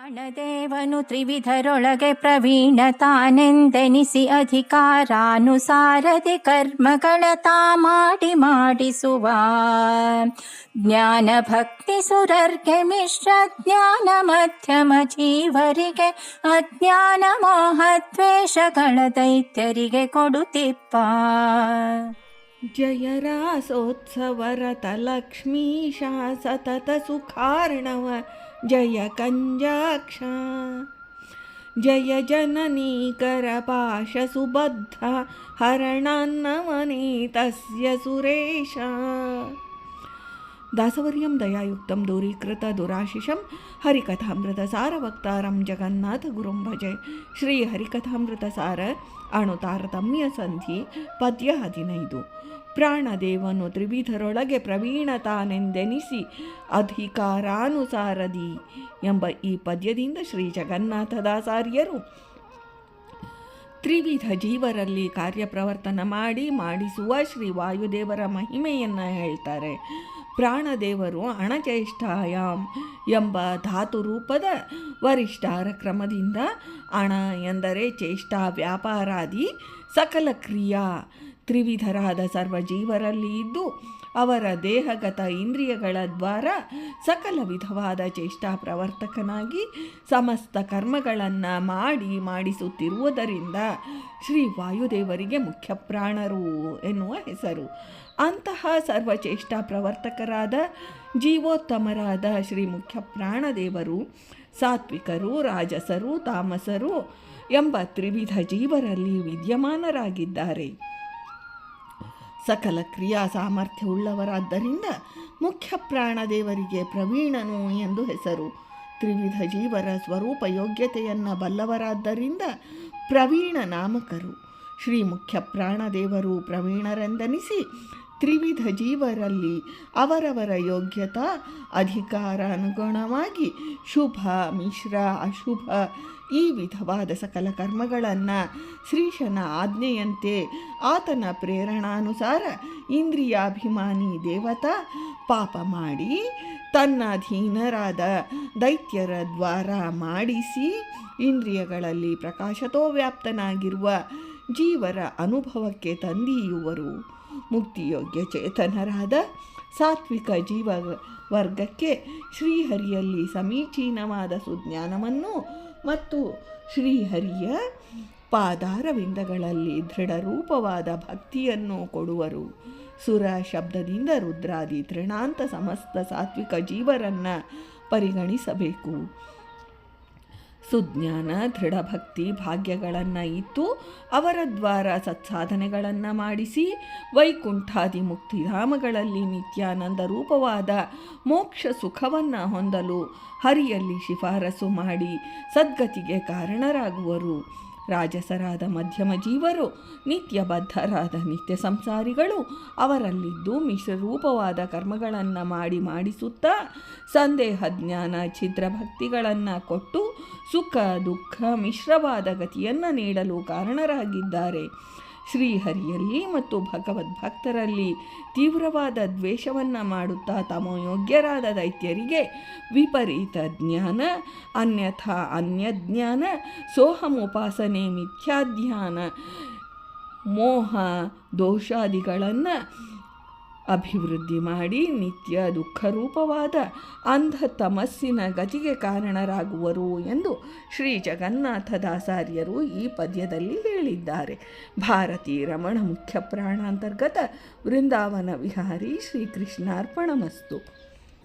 ಪ್ರಾಣದೇವನು ತ್ರಿವಿಧರೊಳಗೆ ಪ್ರವೀಣ ತಾನೆಂದೆನಿಸಿ ಅಧಿಕಾರಾನುಸಾರದೆ ಕರ್ಮಗಳ ತಾ ಮಾಡಿ ಮಾಡಿಸುವ ಜ್ಞಾನ ಭಕ್ತಿ ಸುರರ್ಗೆ ಮಿಶ್ರ ಜ್ಞಾನ ಮಧ್ಯಮ ಜೀವರಿಗೆ ಅಜ್ಞಾನ ಮೋಹದ್ವೇಷಗಳ ದೈತ್ಯರಿಗೆ ಕೊಡುತ್ತಿಪ್ಪ जयरासोत्सवरतलक्ष्मीशा सतत सुखार्णव जय जननीकरपाशसुबद्धा हरणान्नमने तस्य सुरेशा। ದಾಸವರ್ಯಂ ದಯಾಯುಕ್ತಂ ದೂರೀಕೃತ ದುರಾಶಿಷಂ ಹರಿಕಥಾಮೃತ ಸಾರವಕ್ತಾರಂ ಜಗನ್ನಾಥ ಗುರುಂ ಭಜೆ. ಶ್ರೀ ಹರಿಕಥಾಮೃತ ಸಾರ ಅಣು ತಾರತಮ್ಯ ಸಂಧಿ ಪದ್ಯ ಹದಿನೈದು. ಪ್ರಾಣದೇವನು ತ್ರಿವಿಧರೊಳಗೆ ಪ್ರವೀಣತಾನೆಂದೆನಿಸಿ ಅಧಿಕಾರಾನುಸಾರದಿ ಎಂಬ ಈ ಪದ್ಯದಿಂದ ಶ್ರೀ ಜಗನ್ನಾಥದಾಸಾರ್ಯರು ತ್ರಿವಿಧ ಜೀವರಲ್ಲಿ ಕಾರ್ಯಪ್ರವರ್ತನ ಮಾಡಿ ಮಾಡಿಸುವ ಶ್ರೀ ವಾಯುದೇವರ ಮಹಿಮೆಯನ್ನು ಹೇಳ್ತಾರೆ. ಪ್ರಾಣದೇವರು ಅಣಚೇಷ್ಟಾಯಾಮ್ ಎಂಬ ಧಾತು ರೂಪದ ವರಿಷ್ಠಾರ ಕ್ರಮದಿಂದ ಅಣ ಎಂದರೆ ಚೇಷ್ಟಾ ವ್ಯಾಪಾರಾದಿ ಸಕಲ ಕ್ರಿಯಾ ತ್ರಿವಿಧರಾದ ಸರ್ವ ಜೀವರಲ್ಲಿ ಇದ್ದು ಅವರ ದೇಹಗತ ಇಂದ್ರಿಯಗಳ ದ್ವಾರ ಸಕಲ ವಿಧವಾದ ಚೇಷ್ಟಾ ಪ್ರವರ್ತಕನಾಗಿ ಸಮಸ್ತ ಕರ್ಮಗಳನ್ನು ಮಾಡಿ ಮಾಡಿಸುತ್ತಿರುವುದರಿಂದ ಶ್ರೀ ವಾಯುದೇವರಿಗೆ ಮುಖ್ಯ ಪ್ರಾಣರು ಎನ್ನುವ ಹೆಸರು. ಅಂತಹ ಸರ್ವಚೇಷ್ಟಾ ಪ್ರವರ್ತಕರಾದ ಜೀವೋತ್ತಮರಾದ ಶ್ರೀ ಮುಖ್ಯ ಪ್ರಾಣದೇವರು, ಸಾತ್ವಿಕರು, ರಾಜಸರು, ತಾಮಸರು ಎಂಬ ತ್ರಿವಿಧ ಜೀವರಲ್ಲಿ ವಿದ್ಯಮಾನರಾಗಿದ್ದಾರೆ. ಸಕಲ ಕ್ರಿಯಾ ಸಾಮರ್ಥ್ಯವುಳ್ಳವರಾದ್ದರಿಂದ ಮುಖ್ಯ ಪ್ರಾಣದೇವರಿಗೆ ಪ್ರವೀಣನು ಎಂದು ಹೆಸರು. ತ್ರಿವಿಧ ಜೀವರ ಸ್ವರೂಪ ಯೋಗ್ಯತೆಯನ್ನು ಬಲ್ಲವರಾದ್ದರಿಂದ ಪ್ರವೀಣ ನಾಮಕರು. ಶ್ರೀ ಮುಖ್ಯ ಪ್ರಾಣದೇವರು ಪ್ರವೀಣರೆಂದನಿಸಿ ತ್ರಿವಿಧ ಜೀವರಲ್ಲಿ ಅವರವರ ಯೋಗ್ಯತಾ ಅಧಿಕಾರ ಅನುಗುಣವಾಗಿ ಶುಭ, ಮಿಶ್ರ, ಅಶುಭ ಈ ವಿಧವಾದ ಸಕಲ ಕರ್ಮಗಳನ್ನು ಶ್ರೀಶನ ಆಜ್ಞೆಯಂತೆ ಆತನ ಪ್ರೇರಣಾನುಸಾರ ಇಂದ್ರಿಯಾಭಿಮಾನಿ ದೇವತಾ ಪಾಪ ಮಾಡಿ ತನ್ನ ಅಧೀನರಾದ ದೈತ್ಯರ ದ್ವಾರ ಮಾಡಿಸಿ ಇಂದ್ರಿಯಗಳಲ್ಲಿ ಪ್ರಕಾಶತೋ ವ್ಯಾಪ್ತನಾಗಿರುವ ಜೀವರ ಅನುಭವಕ್ಕೆ ತಂದೀಯುವರು. ಮುಕ್ತಿಯೋಗ್ಯ ಚೇತನರಾದ ಸಾತ್ವಿಕ ಜೀವ ವರ್ಗಕ್ಕೆ ಶ್ರೀಹರಿಯಲ್ಲಿ ಸಮೀಚೀನವಾದ ಸುಜ್ಞಾನವನ್ನು ಮತ್ತು ಶ್ರೀಹರಿಯ ಪಾದಾರವಿಂದಗಳಲ್ಲಿ ದೃಢರೂಪವಾದ ಭಕ್ತಿಯನ್ನು ಕೊಡುವರು. ಸುರ ಶಬ್ದದಿಂದ ರುದ್ರಾದಿ ತೃಣಾಂತ ಸಮಸ್ತ ಸಾತ್ವಿಕ ಜೀವರನ್ನು ಪರಿಗಣಿಸಬೇಕು. ಸುಜ್ಞಾನ, ದೃಢಭಕ್ತಿ ಭಾಗ್ಯಗಳನ್ನು ಇತ್ತು ಅವರ ದ್ವಾರ ಸತ್ಸಾಧನೆಗಳನ್ನು ಮಾಡಿಸಿ ವೈಕುಂಠಾದಿ ಮುಕ್ತಿಧಾಮಗಳಲ್ಲಿ ನಿತ್ಯಾನಂದ ರೂಪವಾದ ಮೋಕ್ಷ ಸುಖವನ್ನು ಹೊಂದಲು ಹರಿಯಲ್ಲಿ ಶಿಫಾರಸು ಮಾಡಿ ಸದ್ಗತಿಗೆ ಕಾರಣರಾಗುವರು. ರಾಜಸರಾದ ಮಧ್ಯಮ ಜೀವರು, ನಿತ್ಯಬದ್ಧರಾದ ನಿತ್ಯ ಸಂಸಾರಿಗಳು, ಅವರಲ್ಲಿದ್ದು ಮಿಶ್ರರೂಪವಾದ ಕರ್ಮಗಳನ್ನು ಮಾಡಿ ಮಾಡಿಸುತ್ತಾ ಸಂದೇಹ ಜ್ಞಾನ ಛಿದ್ರಭಕ್ತಿಗಳನ್ನು ಕೊಟ್ಟು ಸುಖ ದುಃಖ ಮಿಶ್ರವಾದ ಗತಿಯನ್ನು ನೀಡಲು ಕಾರಣರಾಗಿದ್ದಾರೆ. ಶ್ರೀಹರಿಯಲ್ಲಿ ಮತ್ತು ಭಗವದ್ಭಕ್ತರಲ್ಲಿ ತೀವ್ರವಾದ ದ್ವೇಷವನ್ನು ಮಾಡುತ್ತಾ ತಮೋಯೋಗ್ಯರಾದ ದೈತ್ಯರಿಗೆ ವಿಪರೀತ ಜ್ಞಾನ, ಅನ್ಯಥಾ ಅನ್ಯಜ್ಞಾನ, ಸೋಹಮೋಪಾಸನೆ ಮಿಥ್ಯಾಧ್ಯಾನ ಮೋಹ, ದೋಷಾದಿಗಳನ್ನು ಅಭಿವೃದ್ಧಿ ಮಾಡಿ ನಿತ್ಯ ದುಃಖರೂಪವಾದ ಅಂಧ ತಮಸ್ಸಿನ ಗತಿಗೆ ಕಾರಣರಾಗುವರು ಎಂದು ಶ್ರೀ ಜಗನ್ನಾಥದಾಸಾರ್ಯರು ಈ ಪದ್ಯದಲ್ಲಿ ಹೇಳಿದ್ದಾರೆ. ಭಾರತೀ ರಮಣ ಮುಖ್ಯ ಪ್ರಾಣಾಂತರ್ಗತ ವೃಂದಾವನ ವಿಹಾರಿ ಶ್ರೀಕೃಷ್ಣಾರ್ಪಣಮಸ್ತು.